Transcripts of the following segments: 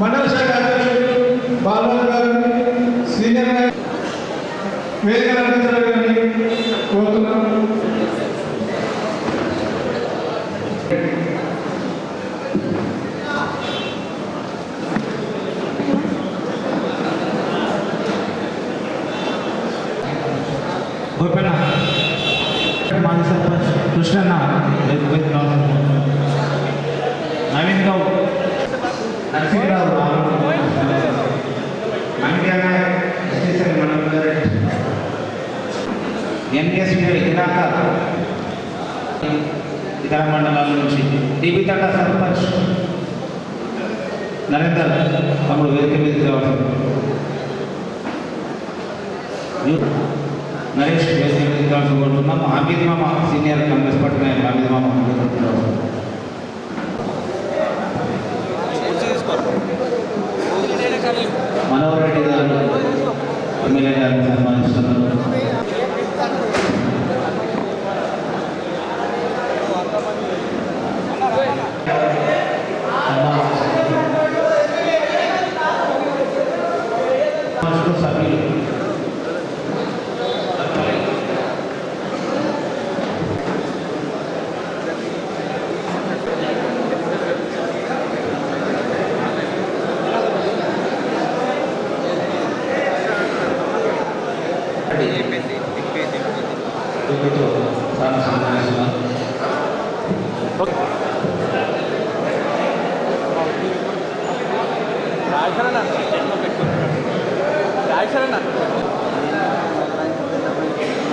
మండల శాఖ అధ్యక్షుడు బాలరాజు గారిని సీనియర్ నాయకులు వేదిక అలంకరించాలని కోరుతున్నాను గోపెన్న మాజీ సర్పంచ్ కృష్ణన్న నవీన్ గౌడ్ ఎన్ఎస్ దినాకర్ ఇతర మండలాల నుంచి టీబీ తండ సర్పంచ్ నరేందర్ తమ్ముడు వేదిక మీదకి రావాలి. నరేష్ వేదిక కావాల్సి కోరుతున్నాము ఆంబిద్ మామ సీనియర్ కాంగ్రెస్ పార్టీ నాయకులు ఆంబిద్ మామ మనోహర్ రెడ్డి గారు ఎమ్మెల్యే గారిని సన్మానిస్తున్నారు.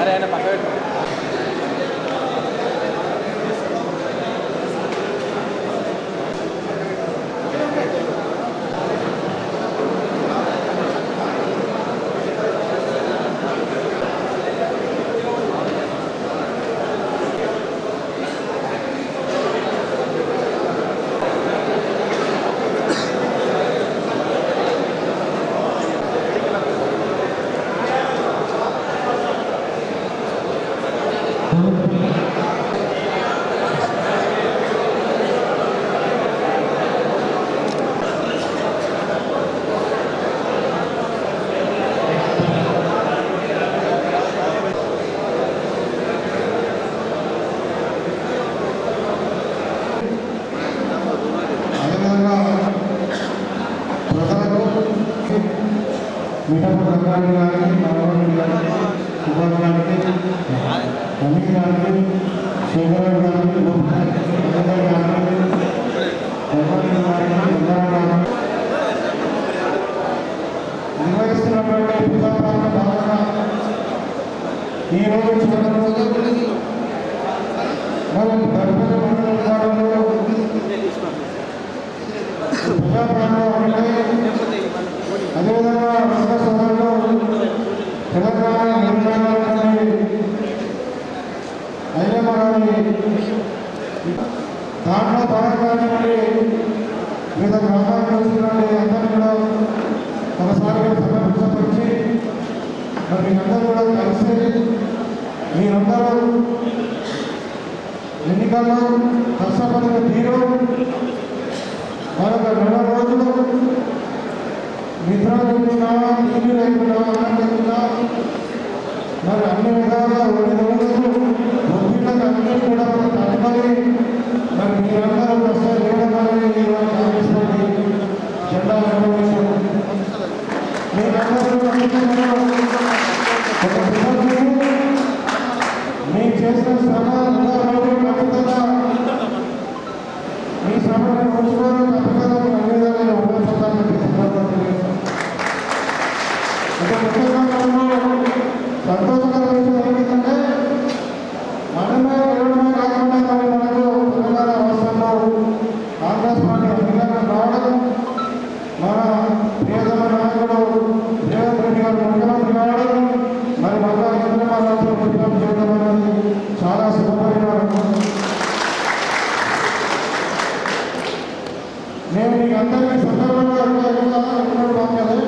అరే ఆయన పక్క పెట్టు. దాంట్లో భాగంగానే మరి వివిధ గ్రామాలకు వచ్చినటువంటి అందరినీ కూడా ఒకసారి సమర్పించపరిచి మరి అందరూ కూడా కలిసి మీరందరూ ఎన్నికల్లో కష్టపడిన తీరు మరొక నెల రోజులు నిద్ర లేకుండా నీళ్ళు లేకుండా అన్నం లేకుండా మరి అన్ని విధాలుగా ఒడి అంటే ముఖ్యంగా మనము సంతోషకరమైన ఏంటంటే మనమే కాకుండా మరి మనకు తెలంగాణ రాష్ట్రంలో కాంగ్రెస్ పార్టీ అధికారం రావడం మన ప్రియతమ నాయకుడు రేవంత్ రెడ్డి గారు ముఖ్యమంత్రి కావడం మరి మళ్ళా కేంద్ర చేయడం అనేది చాలా శుభపరిణామం నేను మీకు అందరికీ సందర్భంగా ఉన్నాడు వాక్యాలు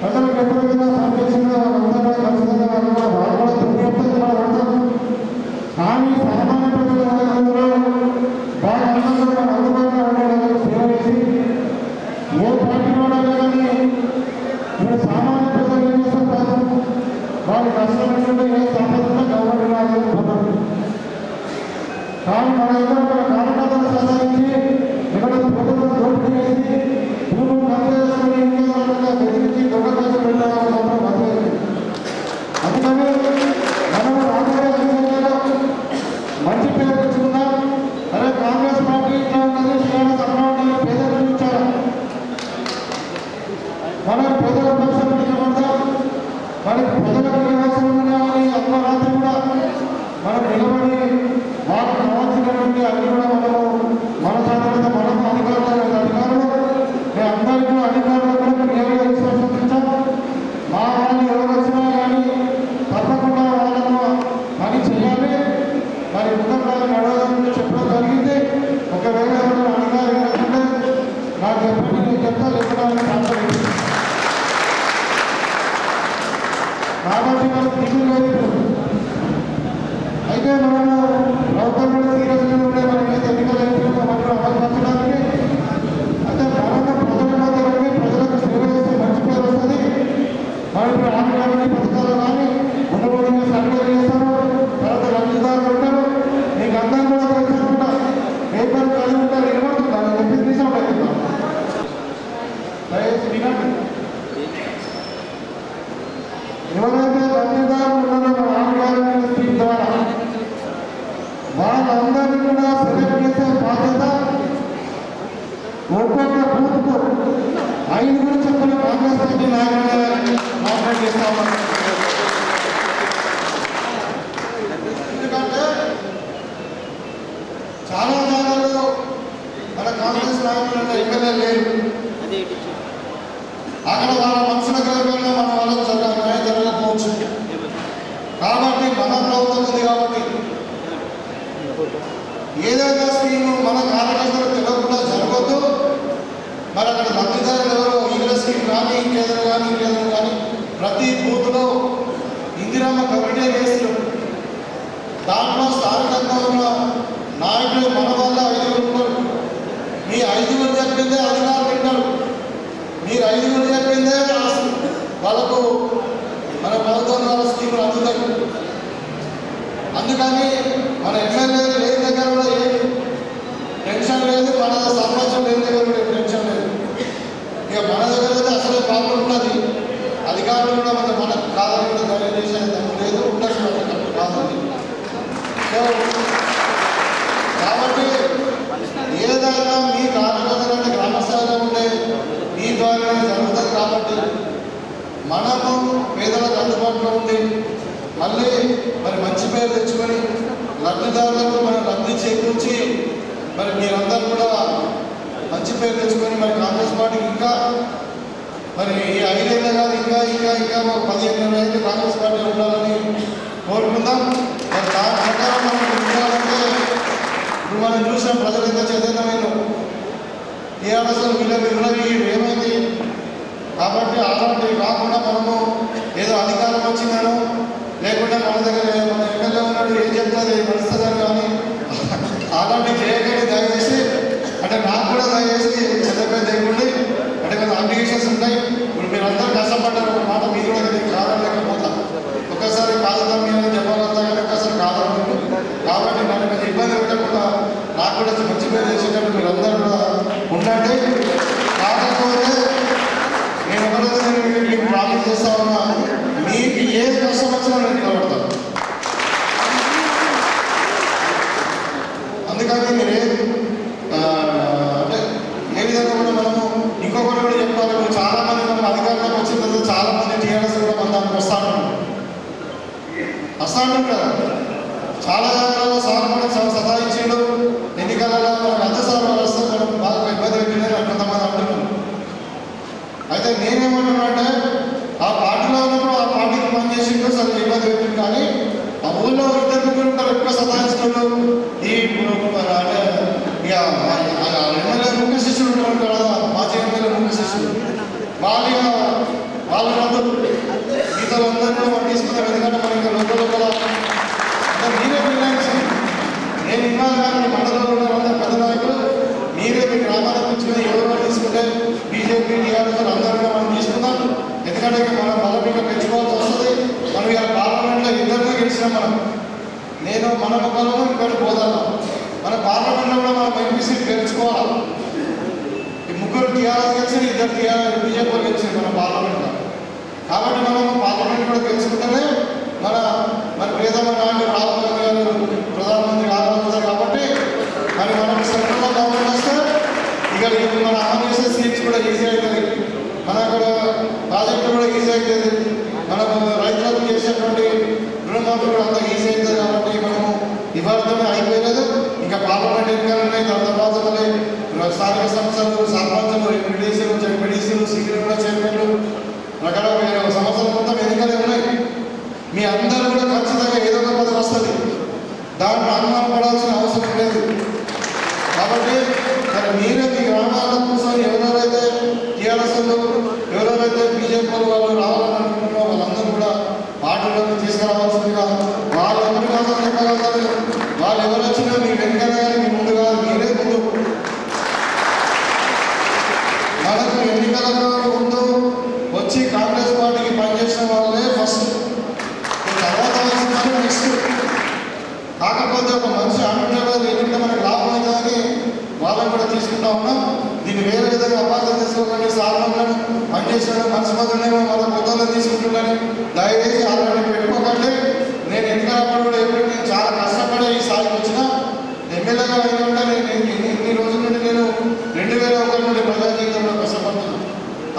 ప్రజలకు ఎప్పుడైనా సంరక్షణగా అందరూ ఖచ్చితంగా వాళ్ళు కూడా తృప్తి పడతాం కానీ సామాన్య ప్రజలందరూ బాగా అందరూ అందుబాటులో ఉండేవాళ్ళకి సేవ చేసి ఏ పార్టీ కూడా కానీ ఇప్పుడు సామాన్య ప్రజలు కార్యకర్తలు సహాయించి আমি প্রধানমন্ত্রী కేంద్రం కానీ కేంద్రం కానీ ప్రతి బూత్లో ఇందిరామ్మ కమిటీ కేసులు. దాంట్లో స్థానికంగా ఉన్న నాయకులు మన వల్ల ఐదుగురు ఉంటారు మీ ఐదుగురు చెప్పిందే అధికారులు తింటారు. మీరు ఐదుగురు చెప్పిందే వాళ్ళకు మన ప్రభుత్వం ద్వారా స్కీములు అందుతాయి. అందుకని మన ఎమ్మెల్యే లేని దగ్గర కూడా ఏం టెన్షన్ లేదు. మన సర్వ లబ్ధిదారులకు మనం రద్దు చేకూర్చి మరి మీరందరూ కూడా మంచి పేరు తెచ్చుకొని మరి కాంగ్రెస్ పార్టీకి ఇంకా మరి ఈ ఐదేళ్ళ కాదు ఇంకా ఇంకా ఇంకా మాకు పదిహేను అయితే కాంగ్రెస్ పార్టీ ఉండాలని కోరుకుందాం. మరి దాని ప్రకారం మనం ఉండాలంటే ఇప్పుడు మనం చూసిన ప్రజలు ఎంత చైతన్యమైన టీఆర్ఎస్ వీళ్ళకి విలువలు ఏమైంది? కాబట్టి అలాంటివి కాకుండా మనము ఏదో అధికారం వచ్చిందనో ప్రార్థన చేస్తా ఉన్నా మీకు ఏ కష్టం వచ్చిన మనలో ఇంకోటి పోదాం. మన పార్లమెంట్లో కూడా మనం ఎంపీ సీట్ గెలుచుకోవాలి ముగ్గురు టీఆర్ఎస్ ఇద్దరు టీఆర్ఎస్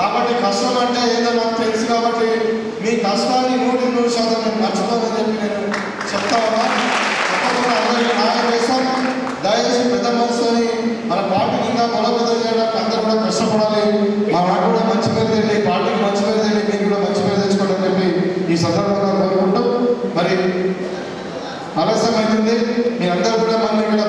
కాబట్టి కష్టం అంటే ఏదో నాకు తెలుసు కాబట్టి మీ కష్టాన్ని నూటి నూరు శాతం నేను మర్చిపోదని చెప్పి నేను చెప్తా ఉన్నా. అందరికీ దయచేసి పెద్ద మనసుని మన పార్టీ కింద పెద్ద చేయడానికి అందరూ కూడా కష్టపడాలి. మా నాకు కూడా మంచి పేరు తెండి పార్టీకి మంచి పేరు తెండి మీకు కూడా మంచి పేరు తెచ్చుకోవడం చెప్పి ఈ సందర్భంగా కోరుకుంటూ మరి ఆలస్యం అవుతుంది మీరందరూ కూడా మన ఇక్కడ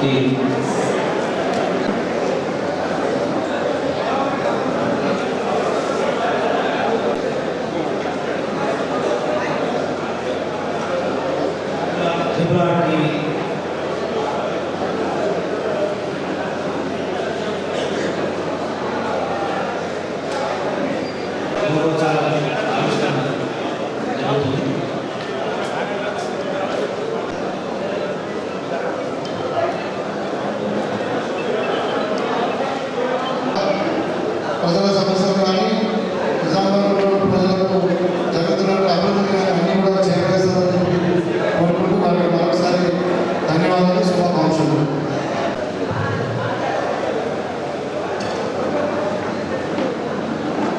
e